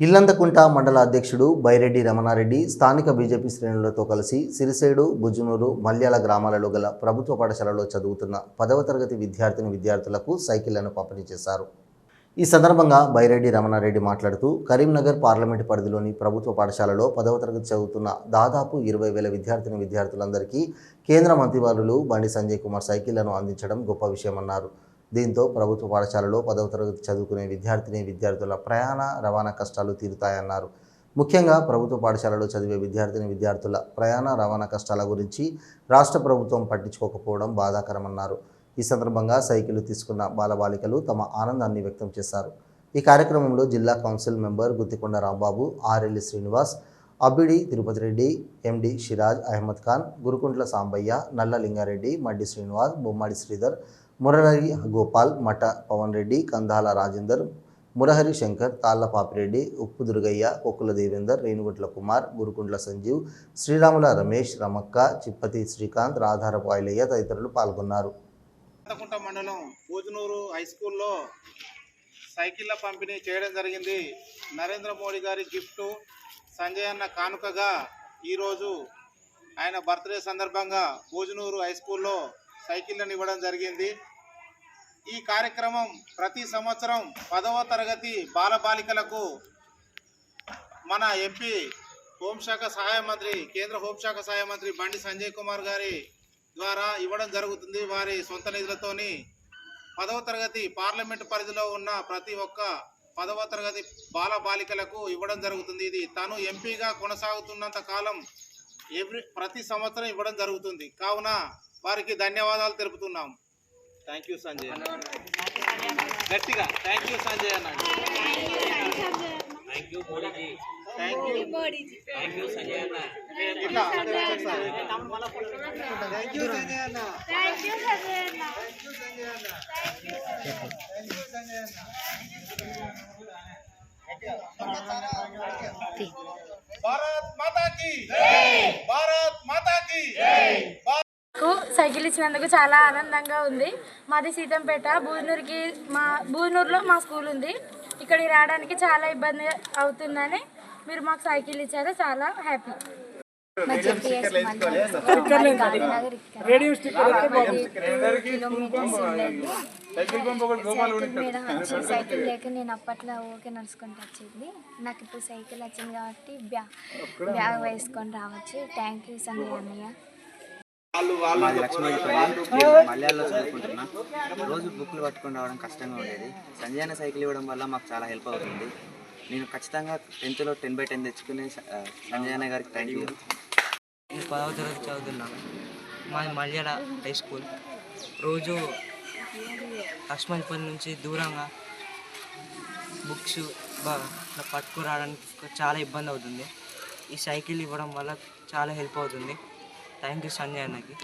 ఇల్లందకుంట మండల అధ్యక్షుడు బైరెడ్డి రమణారెడ్డి స్థానిక బీజేపీ శ్రేణులతో కలిసి సిరిసేడు బుజ్జునూరు మల్యాల గ్రామాలలో గల ప్రభుత్వ పాఠశాలలో చదువుతున్న పదవ తరగతి విద్యార్థిని విద్యార్థులకు సైకిళ్ళను పంపిణీ చేశారు. ఈ సందర్భంగా బైరెడ్డి రమణారెడ్డి మాట్లాడుతూ కరీంనగర్ పార్లమెంటు పరిధిలోని ప్రభుత్వ పాఠశాలలో పదవ తరగతి చదువుతున్న దాదాపు ఇరవై వేల విద్యార్థిని విద్యార్థులందరికీ కేంద్ర మంత్రివారులు బండి సంజయ్ కుమార్ సైకిళ్ళను అందించడం గొప్ప విషయమన్నారు. దీంతో ప్రభుత్వ పాఠశాలలో పదవ తరగతి చదువుకునే విద్యార్థిని విద్యార్థుల ప్రయాణ రవాణా కష్టాలు తీరుతాయన్నారు. ముఖ్యంగా ప్రభుత్వ పాఠశాలలో చదివే విద్యార్థిని విద్యార్థుల ప్రయాణ రవాణా కష్టాల గురించి రాష్ట్ర ప్రభుత్వం పట్టించుకోకపోవడం బాధాకరమన్నారు. ఈ సందర్భంగా సైకిల్ తీసుకున్న బాలబాలికలు తమ ఆనందాన్ని వ్యక్తం చేశారు. ఈ కార్యక్రమంలో జిల్లా కౌన్సిల్ మెంబర్ గుత్తికొండ రాంబాబు ఆర్ఎల్లి శ్రీనివాస్ అబ్బిడి తిరుపతి రెడ్డి ఎండి షిరాజ్ అహ్మద్ ఖాన్ గురుకుంట్ల సాంబయ్య నల్ల లింగారెడ్డి మడ్డి శ్రీనివాస్ బొమ్మాడి శ్రీధర్ మురళి గోపాల్ మఠ పవన్ రెడ్డి కందాల రాజేందర్ మురహరి శంకర్ తాళ్ళ పాపిరెడ్డి ఉప్పు దుర్గయ్య కొక్కుల దేవేందర్ రేణుగుట్ల కుమార్ గురుకుంట్ల సంజీవ్ శ్రీరాముల రమేష్ రమక్క చిప్పతి శ్రీకాంత్ రాధారపు ఐలయ్య తదితరులు పాల్గొన్నారు. మండలం పూజనూరు హై స్కూల్లో సైకిళ్ళ పంపిణీ చేయడం జరిగింది. నరేంద్ర మోడీ గారి గిఫ్ట్ సంజయ్ అన్న కానుకగా ఈరోజు ఆయన బర్త్డే సందర్భంగా పూజనూరు హై స్కూల్లో సైకిళ్ళను ఇవ్వడం జరిగింది. ఈ కార్యక్రమం ప్రతి సంవత్సరం పదవ తరగతి బాలబాలికలకు మన ఎంపీ హోంశాఖ సహాయ మంత్రి కేంద్ర హోంశాఖ సహాయ మంత్రి బండి సంజయ్ కుమార్ గారి ద్వారా ఇవ్వడం జరుగుతుంది. వారి సొంత నిధులతోని పదవ తరగతి పార్లమెంట్ పరిధిలో ఉన్న ప్రతి ఒక్క పదవ తరగతి బాల బాలికలకు ఇవ్వడం జరుగుతుంది. ఇది తను ఎంపీగా కొనసాగుతున్నంత కాలం ఎవ్రీ ప్రతి సంవత్సరం ఇవ్వడం జరుగుతుంది కావున వారికి ధన్యవాదాలు తెలుపుతున్నాం థ్యాంక్ యూ సంజయ్ అన్న. గట్టిగా థ్యాంక్ యూ సంజయ్ అన్న thank you thank you Sanjay అన్న ఇట్లా ఒకసారి. థ్యాంక్ యూ సంజయ్ అన్న థ్యాంక్ యూ సంజయ్ అన్న థ్యాంక్ యూ సంజయ్ అన్న భారత్ మాతా కీ నాకు సైకిల్ ఇచ్చినందుకు చాలా ఆనందంగా ఉంది. మాది సీతంపేట బూనూరుకి మా బూనూరులో మా స్కూల్ ఉంది. ఇక్కడికి రావడానికి చాలా ఇబ్బంది అవుతుందని మీరు మాకు సైకిల్ ఇచ్చారు. చాలా హ్యాపీ. సైకిల్ లేక నేను అప్పట్లో ఓకే నడుచుకుంటూ వచ్చింది నాకు ఇప్పుడు సైకిల్ వచ్చింది కాబట్టి బ్యాగ్ బ్యాగ్ వేసుకొని రావచ్చు. థ్యాంక్ యూ సంజయ్ అన్నయ్య. మాది నేను మలయాళంలో చదువుకుంటున్నా. రోజు బుక్లు పట్టుకొని రావడం కష్టంగా ఉండేది. సంజయ్ అన్న సైకిల్ ఇవ్వడం వల్ల మాకు చాలా హెల్ప్ అవుతుంది. నేను ఖచ్చితంగా టెన్త్లో టెన్ బై టెన్ తెచ్చుకుని ఆ, సంజయ్ అన్న గారికి థ్యాంక్ యూ నేను పదవ తరగతి చదువుతున్నాను మాది మల్యాల హై స్కూల్ రోజు లక్ష్మణపల్లి నుంచి దూరంగా బుక్స్ పట్టుకురావడానికి చాలా ఇబ్బంది అవుతుంది. ఈ సైకిల్ ఇవ్వడం వల్ల చాలా హెల్ప్ అవుతుంది. థ్యాంక్ యూ సంజయ్ అన్నకి